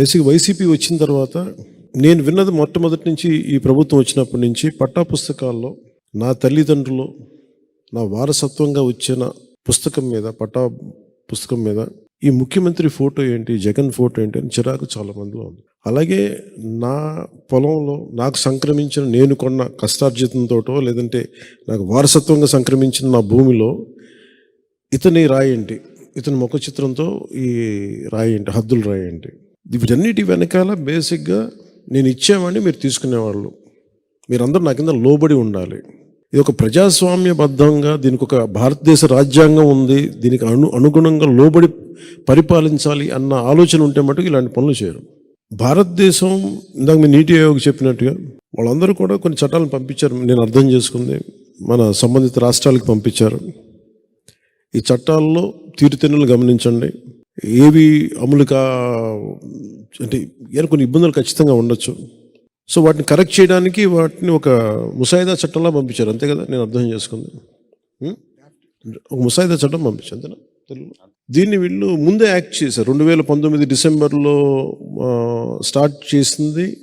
Basic YCP వచ్చిన తర్వాత నేను విన్నది మొట్టమొదటి నుంచి ఈ ప్రభుత్వం వచ్చినప్పటి నుంచి పట్టా పుస్తకాల్లో నా తల్లిదండ్రులు నా వారసత్వంగా వచ్చిన పుస్తకం మీద పట్టా పుస్తకం మీద ఈ ముఖ్యమంత్రి ఫోటో ఏంటి జగన్ ఫోటో ఏంటి అని చిరాకు చాలా మందిలో ఉంది. అలాగే నా పొలంలో నాకు సంక్రమించిన నేను కొన్న కష్టార్జితంతోటో లేదంటే నాకు వారసత్వంగా సంక్రమించిన నా భూమిలో ఇతని రాయండి ఇతని ముఖ చిత్రంతో ఈ రాయండి హద్దులు రాయండి వీటన్నిటి వెనకాల బేసిక్గా నేను ఇచ్చేవాడిని మీరు తీసుకునేవాళ్ళు. మీరందరూ నా కింద లోబడి ఉండాలి. ఇది ఒక ప్రజాస్వామ్యబద్ధంగా దీనికి ఒక భారతదేశ రాజ్యాంగం ఉంది దీనికి అను అనుగుణంగా లోబడి పరిపాలించాలి అన్న ఆలోచన ఉంటే మటుకు ఇలాంటి పనులు చేయరు. భారతదేశం ఇందాక మీ నీటి ఆయోగ్ చెప్పినట్టుగా వాళ్ళందరూ కూడా కొన్ని చట్టాలను పంపించారు. నేను అర్థం చేసుకుంది మన సంబంధిత రాష్ట్రాలకు పంపించారు. ఈ చట్టాల్లో తీరుతెన్నులు గమనించండి. ఏవి అమలు కా అంటే ఏమైనా కొన్ని ఇబ్బందులు ఖచ్చితంగా ఉండొచ్చు. సో వాటిని కరెక్ట్ చేయడానికి వాటిని ఒక ముసాయిదా చట్టంలా పంపించారు. అంతే కదా? నేను అర్థం చేసుకుంది. ఒక ముసాయిదా చట్టం పంపించారు. అంతేనా? తెలుగు దీన్ని వీళ్ళు ముందే యాక్ట్ చేశారు. రెండు వేల పంతొమ్మిది డిసెంబర్లో స్టార్ట్ చేసింది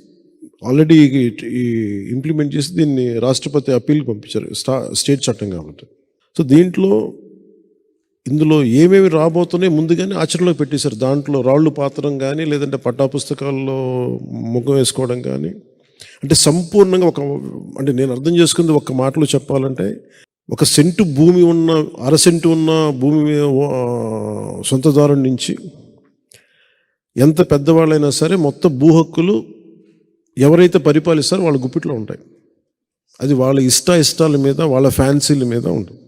ఆల్రెడీ ఈ ఇంప్లిమెంట్ చేసి దీన్ని రాష్ట్రపతి అప్పీల్కి పంపించారు. స్టా స్టేట్ చట్టం కాబట్టి. సో దీంట్లో ఇందులో ఏమేమి రాబోతున్నాయి ముందుగానే ఆచరణలో పెట్టేశారు. దాంట్లో రాళ్ళు పాత్రం కానీ లేదంటే పట్టాపుస్తకాల్లో ముఖం వేసుకోవడం కానీ అంటే సంపూర్ణంగా ఒక అంటే నేను అర్థం చేసుకుంది ఒక మాటలో చెప్పాలంటే ఒక సెంటు భూమి ఉన్న అర సెంటు ఉన్న భూమి మీద, సొంతదారుడి నుంచి ఎంత పెద్దవాళ్ళైనా సరే మొత్తం భూ హక్కులు ఎవరైతే పరిపాలిస్తారో వాళ్ళ గుప్పిట్లో ఉంటాయి. అది వాళ్ళ ఇష్ట ఇష్టాల మీద వాళ్ళ ఫ్యాన్సీల మీద ఉంటుంది.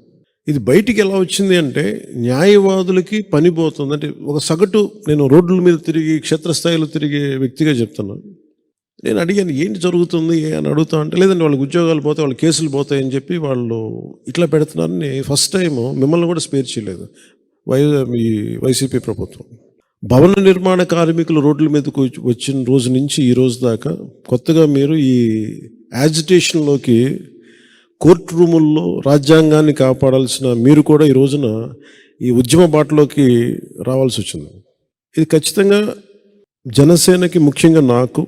ఇది బయటికి ఎలా వచ్చింది అంటే న్యాయవాదులకి పని పోతుంది. అంటే ఒక సగటు నేను రోడ్ల మీద తిరిగి క్షేత్రస్థాయిలో తిరిగే వ్యక్తిగా చెప్తున్నాను. నేను అడిగాను ఏంటి జరుగుతుంది? అని అడుగుతా అంటే లేదండి వాళ్ళకి ఉద్యోగాలు పోతే వాళ్ళ కేసులు పోతాయని చెప్పి వాళ్ళు ఇట్లా పెడుతున్నారని ఫస్ట్ టైం మిమ్మల్ని కూడా స్పేర్ చేయలేదు. వై ఈ వైసీపీ ప్రభుత్వం. భవన నిర్మాణ కార్మికులు రోడ్ల మీదకు వచ్చి- వచ్చిన రోజు నుంచి ఈ రోజు దాకా కొత్తగా మీరు ఈ యాజిటేషన్లోకి కోర్టు రూముల్లో రాజ్యాంగాన్ని కాపాడాల్సిన మీరు కూడా ఈ రోజున ఈ ఉద్యమ బాటలోకి రావాల్సి వచ్చింది. ఇది ఖచ్చితంగా జనసేనకి ముఖ్యంగా నాకు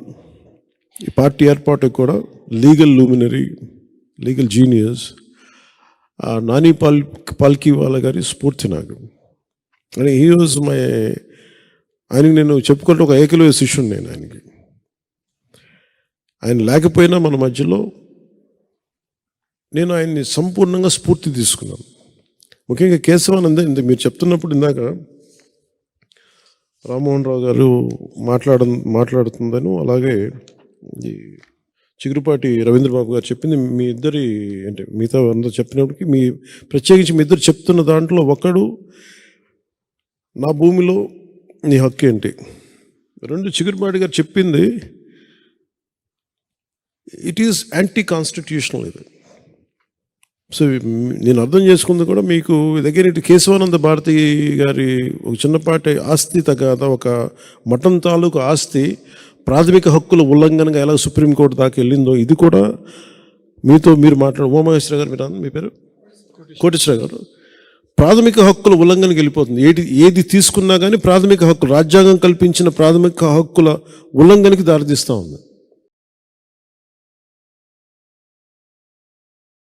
ఈ పార్టీ ఏర్పాటుకు కూడా legal luminary legal genius Nani Paul పాల్కి వాళ్ళ గారి స్ఫూర్తి నాకు. అని ఈ రోజు మై ఆయనకి నేను చెప్పుకుంటే ఒక ఏకలో శిష్యుడు నేను ఆయనకి. ఆయన లేకపోయినా మన మధ్యలో నేను ఆయన్ని సంపూర్ణంగా స్ఫూర్తి తీసుకున్నాను. ముఖ్యంగా కేశవానంద ఇంత మీరు చెప్తున్నప్పుడు ఇందాక రామ్మోహన్ రావు గారు మాట్లాడ మాట్లాడుతుందను అలాగే ఈ చిగురుపాటి రవీంద్రబాబు గారు చెప్పింది మీ ఇద్దరి అంటే మిగతా అందరూ చెప్పినప్పటికీ మీ ప్రత్యేకించి మీ ఇద్దరు చెప్తున్న దాంట్లో ఒకడు నా భూమిలో నీ హక్కు ఏంటి? రెండు చిగురుపాటి గారు చెప్పింది ఇట్ ఈస్ యాంటీ కాన్స్టిట్యూషనల్ ఇది. సో నేను అర్థం చేసుకుంది కూడా మీకు దగ్గర ఇటు కేశవానంద భారతి గారి ఒక చిన్నపాటి ఆస్తి తగాద ఒక మఠం తాలూకు ఆస్తి ప్రాథమిక హక్కుల ఉల్లంఘనగా ఎలా సుప్రీంకోర్టు దాకా వెళ్ళిందో ఇది కూడా మీతో మీరు మాట్లాడు ఉమామహేశ్వర గారు మీరు మీ పేరు? కోటేశ్వర గారు. ప్రాథమిక హక్కుల ఉల్లంఘనకి వెళ్ళిపోతుంది. ఏది ఏది తీసుకున్నా కానీ ప్రాథమిక హక్కులు రాజ్యాంగం కల్పించిన ప్రాథమిక హక్కుల ఉల్లంఘనకి దారితీస్తూ ఉంది.